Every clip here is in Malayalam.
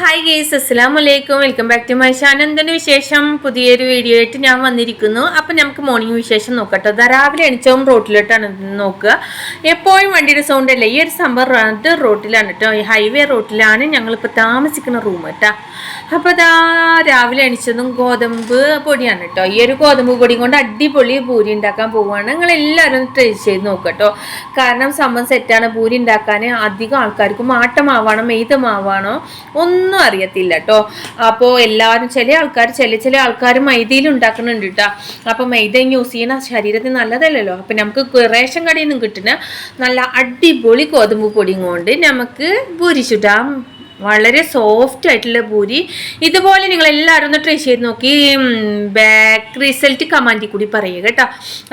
ഹായ് ഗേസ് അസ്സലാം വലൈക്കും welcome back to my channel വിശേഷം? പുതിയൊരു വീഡിയോ ആയിട്ട് ഞാൻ വന്നിരിക്കുന്നു. അപ്പം നമുക്ക് മോർണിംഗ് വിശേഷം നോക്കട്ടോ. രാവിലെ എണിച്ചവും റോട്ടിലോട്ടാണ് നോക്കുക. എപ്പോഴും വണ്ടിയുടെ സൗണ്ട് അല്ലേ? ഈ ഒരു സംഭവം അത് റോട്ടിലാണ് കേട്ടോ ഈ ഹൈവേ റോട്ടിലാണ് ഞങ്ങളിപ്പോൾ താമസിക്കുന്ന റൂം കേട്ടോ അപ്പോൾ അതാ രാവിലെ എണിച്ചതും ഗോതമ്പ് പൊടിയാണ് കേട്ടോ ഈ ഒരു ഗോതമ്പ് പൊടിയും കൊണ്ട് അടിപൊളി പൂരി ഉണ്ടാക്കാൻ പോവുകയാണ്. നിങ്ങൾ എല്ലാവരും ട്രൈ ചെയ്ത് നോക്കട്ടോ കാരണം സംഭവം സെറ്റാണ് പൂരി ഉണ്ടാക്കാൻ അധികം ആൾക്കാർക്കും ആട്ടമാവാണോ മെയ്തമാവാണോ ഒന്നും അറിയത്തില്ല കേട്ടോ അപ്പോൾ എല്ലാവരും ചില ആൾക്കാർ ചില ചില ആൾക്കാർ മൈദയിൽ ഉണ്ടാക്കുന്നുണ്ട് കേട്ടോ അപ്പോൾ മൈദ യൂസ് ചെയ്യുന്ന ശരീരത്തിന് നല്ലതല്ലല്ലോ. അപ്പം നമുക്ക് റേഷൻ കടയിൽ നിന്നും കിട്ടുന്ന നല്ല അടിപൊളി ഗോതമ്പ് പൊടിയും കൊണ്ട് നമുക്ക് ഭൂരിച്ചിട്ടാം ചുടാം വളരെ സോഫ്റ്റ് ആയിട്ടുള്ള പൂരി. ഇതുപോലെ നിങ്ങൾ എല്ലാവരും ഒന്ന് ട്രൈ ചെയ്ത് നോക്കി. ബാക്ക് റിസൾട്ട് കമാൻഡിൽ കൂടി പറയുക കേട്ടോ.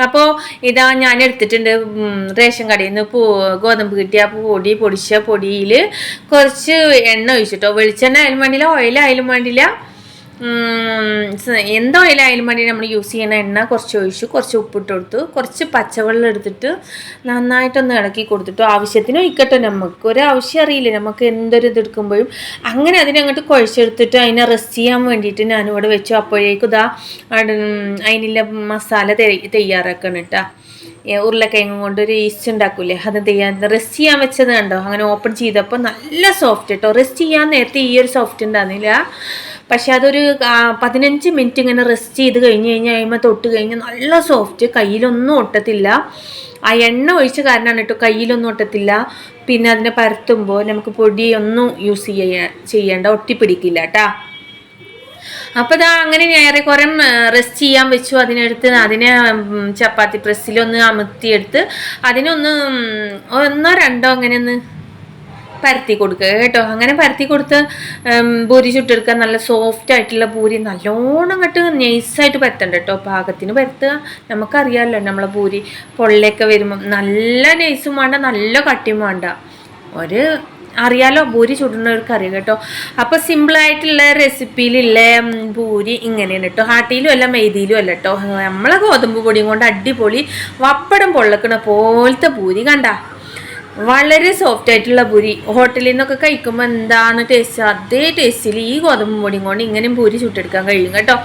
അപ്പോൾ ഇതാ ഞാൻ എടുത്തിട്ടുണ്ട്. റേഷൻ കടയിൽ നിന്ന് പൂ ഗോതമ്പ് കിട്ടിയ പൊടി പൊടിച്ച പൊടിയിൽ കുറച്ച് എണ്ണ ഒഴിച്ചിട്ടോ. വെളിച്ചെണ്ണ ആയാലും വേണ്ടില്ല ഓയിലായാലും വേണ്ടില്ല ഉം, സ- എന്ത് ഓയിലായാലും വേണ്ടി നമ്മൾ യൂസ് ചെയ്യുന്ന എണ്ണ കുറച്ച് ഒഴിച്ചു കുറച്ച് ഉപ്പിട്ട് കൊടുത്തു കുറച്ച് പച്ചവെള്ളം എടുത്തിട്ട് നന്നായിട്ടൊന്ന് ഇളക്കി കൊടുത്തിട്ടു. ആവശ്യത്തിന് ഒഴിക്കട്ടെ നമുക്ക്. ഒരു ആവശ്യം അറിയില്ല. നമുക്ക് എന്തൊരു ഇത് എടുക്കുമ്പോഴും. അങ്ങനെ അതിനെ അങ്ങോട്ട് കുഴച്ചെടുത്തിട്ട് അതിനെ റെസ്റ്റ് ചെയ്യാൻ വേണ്ടിയിട്ട് ഞാനിവിടെ വെച്ചു. അപ്പോഴേക്കും ഇതാ അതിനുള്ള മസാല തയ്യ- തയ്യാറാക്കണം കേട്ടോ ഉരുളക്കിഴങ്ങ് കൊണ്ട് ഒരു ഈസ്റ്റ് ഉണ്ടാക്കൂലേ അത് ചെയ്യാൻ റെസ്റ്റ് ചെയ്യാൻ വെച്ചത് കണ്ടോ? അങ്ങനെ ഓപ്പൺ ചെയ്തപ്പോൾ നല്ല സോഫ്റ്റ് കേട്ടോ റെസ്റ്റ് ചെയ്യാൻ നേരത്തെ ഈ ഒരു സോഫ്റ്റ് ഉണ്ടായിരുന്നില്ല. പക്ഷെ അതൊരു പതിനഞ്ച് മിനിറ്റ് ഇങ്ങനെ റെസ്റ്റ് ചെയ്ത് കഴിഞ്ഞ് കഴിഞ്ഞ് കഴിയുമ്പോൾ തൊട്ട് കഴിഞ്ഞ് നല്ല സോഫ്റ്റ് കയ്യിലൊന്നും ഒട്ടത്തില്ല. ആ എണ്ണ ഒഴിച്ച കാരണമാണ് കേട്ടോ കയ്യിലൊന്നും ഒട്ടത്തില്ല. പിന്നെ അതിനെ പരത്തുമ്പോൾ നമുക്ക് പൊടിയൊന്നും യൂസ് ചെയ്യ ചെയ്യേണ്ട ഒട്ടിപ്പിടിക്കില്ല കേട്ടാ അപ്പോൾ ഇതാ അങ്ങനെ ഏറെക്കുറെ റെസ്റ്റ് ചെയ്യാൻ വെച്ചു. അതിനെടുത്ത് അതിനെ ചപ്പാത്തി പ്രസ്സിലൊന്ന് അമർത്തിയെടുത്ത് അതിനൊന്ന് ഒന്നോ രണ്ടോ അങ്ങനെ ഒന്ന് പരത്തി കൊടുക്കുക കേട്ടോ. അങ്ങനെ പരത്തി കൊടുത്ത് പൂരി ചുട്ടെടുക്കുക. നല്ല സോഫ്റ്റ് ആയിട്ടുള്ള പൂരി നല്ലോണം അങ്ങോട്ട് നൈസായിട്ട് പരത്തണ്ട കേട്ടോ. പാകത്തിന് പരത്തുക. നമുക്കറിയാമല്ലോ നമ്മളെ പൂരി പൊള്ളയൊക്കെ വരുമ്പം നല്ല നൈസും വേണ്ട നല്ല കട്ടിയും വേണ്ട. ഒരു അറിയാലോ പൂരി ചുടുന്നവർക്ക് അറിയാം കേട്ടോ. അപ്പോൾ സിമ്പിളായിട്ടുള്ള റെസിപ്പിയിലുള്ള പൂരി ഇങ്ങനെയാണ് കേട്ടോ. ഹാട്ടിയിലും അല്ല മെയ്തിയിലും അല്ല കേട്ടോ. നമ്മളെ ഗോതമ്പ് പൊടിയും കൊണ്ട് അടിപൊളി വപ്പടം പൊള്ളക്കണ പോലത്തെ പൂരി കണ്ട. വളരെ സോഫ്റ്റ് ആയിട്ടുള്ള പുരി. ഹോട്ടലിൽ നിന്നൊക്കെ കഴിക്കുമ്പോൾ എന്താണ് ടേസ്റ്റ് അതേ ടേസ്റ്റിൽ ഈ ഗോതമ്പ് പൊടിയും കൊണ്ട് ഇങ്ങനെയും പൂരി ചുട്ടെടുക്കാൻ കഴിയും കേട്ടോ.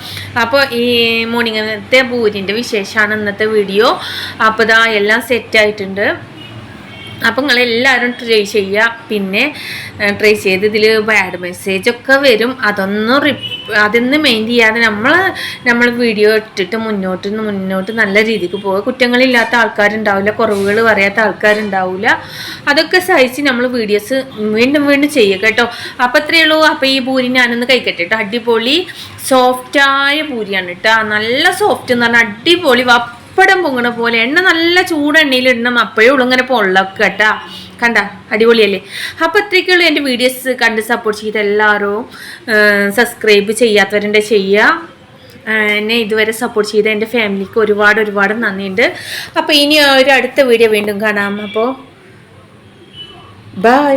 അപ്പോൾ ഈ മോർണിംഗത്തെ പൂരിന്റെ വിശേഷമാണ് ഇന്നത്തെ വീഡിയോ അപ്പോൾ ഇതാ എല്ലാം സെറ്റ് ആയിട്ടുണ്ട്. അപ്പം നിങ്ങളെല്ലാവരും ട്രൈ ചെയ്യുക പിന്നെ ട്രൈ ചെയ്ത് ഇതിൽ ബാഡ് മെസ്സേജ് ഒക്കെ വരും. അതൊന്നും റിപ്പ് അതൊന്നും മെയിൻ ചെയ്യാതെ നമ്മൾ നമ്മൾ വീഡിയോ ഇട്ടിട്ട് മുന്നോട്ട് മുന്നോട്ട് നല്ല രീതിക്ക് പോകുക കുറ്റങ്ങളില്ലാത്ത ആൾക്കാരുണ്ടാവില്ല കുറവുകൾ പറയാത്ത ആൾക്കാരുണ്ടാവില്ല. അതൊക്കെ സഹിച്ച് നമ്മൾ വീഡിയോസ് വീണ്ടും വീണ്ടും ചെയ്യുക കേട്ടോ. അപ്പം അത്രയേ ഉള്ളൂ. അപ്പം ഈ പൂരി ഞാനൊന്ന് കഴിക്കട്ടെ കേട്ടോ. അടിപൊളി സോഫ്റ്റായ പൂരിയാണ് കേട്ടോ. നല്ല സോഫ്റ്റ് എന്ന് പറഞ്ഞാൽ അടിപൊളി വപ്പടം പൊങ്ങണ പോലെ എണ്ണ നല്ല ചൂടെണ്ണയിൽ ഇടണം അപ്പോഴേ ഉള്ളൂ ഇങ്ങനെ പൊള്ളൊക്കെ കണ്ട അടിപൊളിയല്ലേ? അപ്പോൾ അത്രയ്ക്കുള്ളൂ എന്റെ വീഡിയോസ് കണ്ട് സപ്പോർട്ട് ചെയ്ത് എല്ലാവരും സബ്സ്ക്രൈബ് ചെയ്യാത്തവരുണ്ട് ചെയ്യുക. എന്നെ ഇതുവരെ സപ്പോർട്ട് ചെയ്ത എന്റെ ഫാമിലിക്ക് ഒരുപാട് ഒരുപാട് നന്ദിയുണ്ട്. അപ്പോൾ ഇനി ഒരു അടുത്ത വീഡിയോ വീണ്ടും കാണാം. അപ്പോൾ ബൈ